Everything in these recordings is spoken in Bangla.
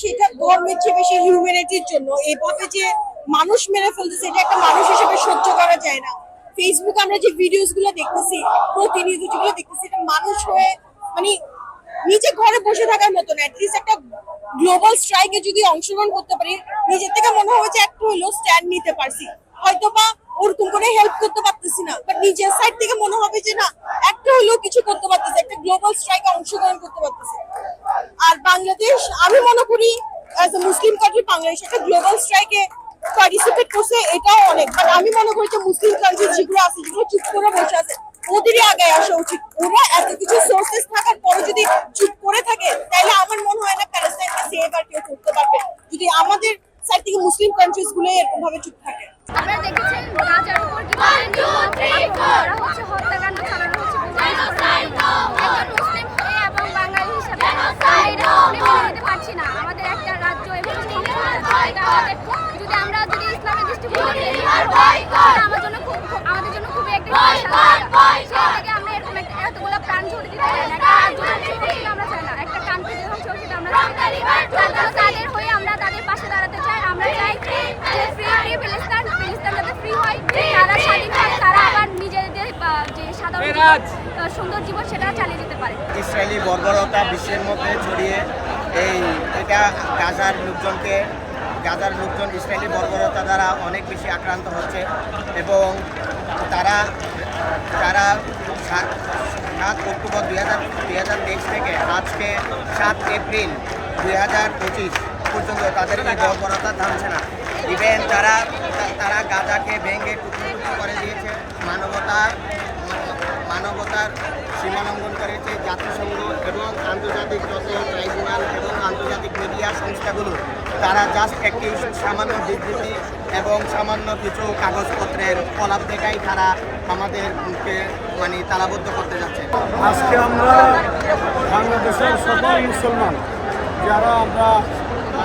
সেটা ধর্মের চেয়ে বেশি হিউম্যানিটির জন্য। এভাবে যে মানুষ মেরে ফেলতেছে, এটা একটা মানুষ হিসেবে সহ্য করা যায় না। ফেসবুকে আমরা যে ভিডিওসগুলো দেখতেছি প্রতিনিধি যেগুলো দেখতেছি, এটা মানুষ হয়ে মানে নিজে ঘরে বসে থাকার মতো না। অ্যাটলিস্ট একটা গ্লোবাল স্ট্রাইকে যদি অংশগ্রহণ করতে পারি, নিজের থেকে মনে হবে যে একটু হলেও স্ট্যান্ড নিতে পারছি। হয়তো বা ওরকম করে হেল্প করতে পারতেছি না বাট নিজের সাইড থেকে মনে হবে যে না, একটা হলেও কিছু করতে পারতেছি, একটা গ্লোবাল স্ট্রাইকে অংশগ্রহণ করতে পারতেছি। আর বাংলাদেশ, আমি মনে করি as a Muslim country Bangladesh একটা গ্লোবাল স্ট্রাইকে পার্টিসিপেট করছে, এটাও অনেক। বাট আমি মনে করি যে মুসলিম কান্ট্রি যেগুলো আছে, যেগুলো চুপ করে বসে আছে, ওদেরই আগে আসা উচিত। ওরা এত কিছু সোর্সেস থাকার পরে যদি চুপ করে থাকে, তাহলে আমার মনে হয় না প্যালেস্টাইনকে সেভ আর কেউ করতে পারবে। যদি আমাদের সাইড থেকে মুসলিম কান্ট্রিজগুলো এরকম ভাবে চুপ থাকে। আপনারা দেখেছেন গাজার উপর কীভাবে আক্রমণ করা হচ্ছে হত্যাকাণ্ড চালানো হচ্ছে একজন মুসলিম হয়ে এবং বাঙালি হিসেবে আমরা এটা কখনোই মেনে নিতে পারছি না আমাদের একটা রাজ্য এভাবে ধ্বংস হয়ে যাচ্ছে এটা আমাদের যদি আমরা যদি ইসলামের দৃষ্টিভঙ্গি থেকে এটা আমার জন্য খুব খুব- আমাদের জন্য খুবই একটা সেই থেকে আমরা এরকম একটা এতগুলো প্রাণ ঝরে দিতে চাই না একটা রাজ্য ধ্বংস হোক সেটা আমরা চাই না একটা কান্ট্রি ধ্বংস হোক সেটা আমরা চাই না তার জন্য তাদের হয়ে আমরা তাদের পাশে দাঁড়াতে চাই আমরা চাই যে ফ্রি ফ্রি ফিলিস্তিন ফিলিস্তিন যাতে ফ্রি হয় তারা স্বাধীন হয় তারা আবার নিজেদের আহ, যে সাধারণ সুন্দর জীবন সেটা চালিয়ে যেতে পারে। ইসরায়েলি বর্বরতা বিশ্বের মধ্যে ছড়িয়ে এই এটা গাজার লোকজনকে গাজার লোকজন ইসরায়েলি বর্বরতা দ্বারা অনেক বেশি আক্রান্ত হচ্ছে এবং তারা তারা সাত সাত অক্টোবর দুই হাজার দুই হাজার তেইশ থেকে আজকে সাত এপ্রিল দুই হাজার পঁচিশ পর্যন্ত তাদের এই বর্বরতা থামছে না। ইভেন তারা তারা গাজাকে ভেঙে টুকরো টুকরো করে দিয়েছে মানবতার মানবতার সীমালঙ্ঘন করেছে জাতিসংঘ এবং আন্তর্জাতিক যত ট্রাইব্যুনাল এবং আন্তর্জাতিক মিডিয়া সংস্থাগুলো, তারা জাস্ট একটি সামান্য বিবৃতি এবং সামান্য কিছু কাগজপত্রের কলাপ দেখাই তারা আমাদেরকে মানে তালাবদ্ধ করতে যাচ্ছে। আজকে আমরা বাংলাদেশের সকল মুসলমান, যারা আমরা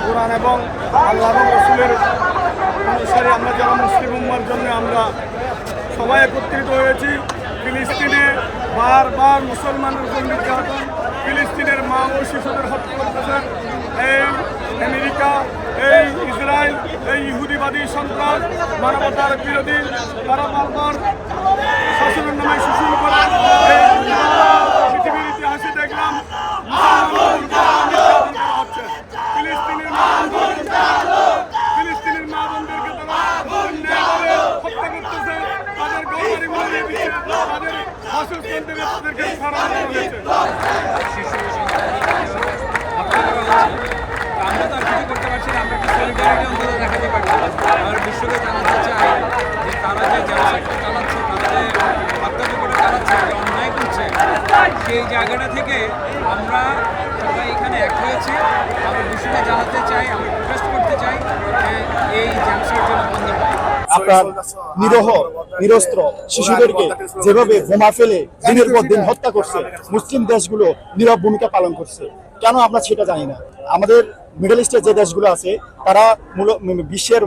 কোরআন এবং আল্লাহ রসুলের অনুসারে আমরা যারা মুসলিম উম্মার জন্য আমরা সবাই একত্রিত হয়েছি ফিলিস্তিনে বারবার মুসলমানের উপর নির্যাতন ফিলিস্তিনের মা ও শিশুদের হত্যা করতেছেন এই আমেরিকা, এই ইসরায়েল, এই ইহুদিবাদী সন্ত্রাস, মানবতার বিরোধী, তারা বারবার শাসনের নামে শোষণ করে পৃথিবীর ইতিহাসে দেখলাম মুসলমানদের উপর নির্যাতন করা হচ্ছে। ফিলিস্তিনের মা বোনদেরকে ফিলিস্তিনের মা বোনদেরকে তারা অন্যায়ভাবে হত্যা করতেছে তাদের হয়েছে আমরা তো আর কিছু করতে পারছি না আমরা দেখাতে পারি আমরা বিশ্বকে জানাতে চাই তারা যে জেনোসাইডটা চালাচ্ছে তারা যে হত্যাযজ্ঞটা চালাচ্ছে যে করছে সেই জায়গাটা থেকে আমরা সবাই এখানে এক হয়েছি। আমরা বিশ্বকে জানাতে চাই, আমরা প্রোটেস্ট করতে চাই যে এই জেনোসাইড যেন বন্ধ হয় আপনার নিরহ নিরস্ত্র শিশুদেরকে যেভাবে বোমা ফেলে দিনের পর দিন হত্যা করছে মুসলিম দেশগুলো নীরব ভূমিকা পালন করছে। কেন আমরা সেটা জানি না? আমাদের মিডল ইস্টের যে দেশগুলো আছে তারা মূল বিশ্বের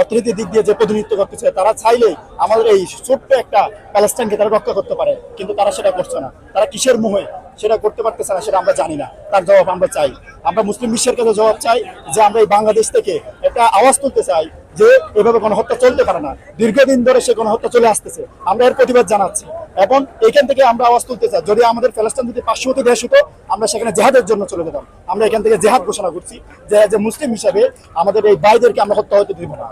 অর্থনীতির দিক দিয়ে যে প্রতিনিধিত্ব করতেছে তারা চাইলেই আমাদের এই ছোট্ট একটা প্যালেস্টাইনকে তারা রক্ষা করতে পারে কিন্তু তারা সেটা করছে না। তারা কিসের মোহে? সেটা করতে পারতেছে না সেটা আমরা জানি না। তার জবাব আমরা চাই। আমরা মুসলিম বিশ্বের কাছে জবাব চাই যে আমরা এই বাংলাদেশ থেকে একটা আওয়াজ তুলতে চাই যে এভাবে গণহত্যা চলতে পারে না। দীর্ঘদিন ধরে সে গণহত্যা হত্যা চলে আসতেছে। আমরা এর প্রতিবাদ জানাচ্ছি। এবং এখান থেকে আমরা আওয়াজ তুলতে চাই। যদি আমাদের ফেলাস্তান যদি পার্শ্ববর্তী দেশ হতো, আমরা সেখানে জেহাদের জন্য চলে যেতাম। আমরা এখান থেকে জেহাদ ঘোষণা করছি যে যে মুসলিম হিসাবে আমাদের এই ভাইদেরকে আমরা হত্যা হতে দিব না।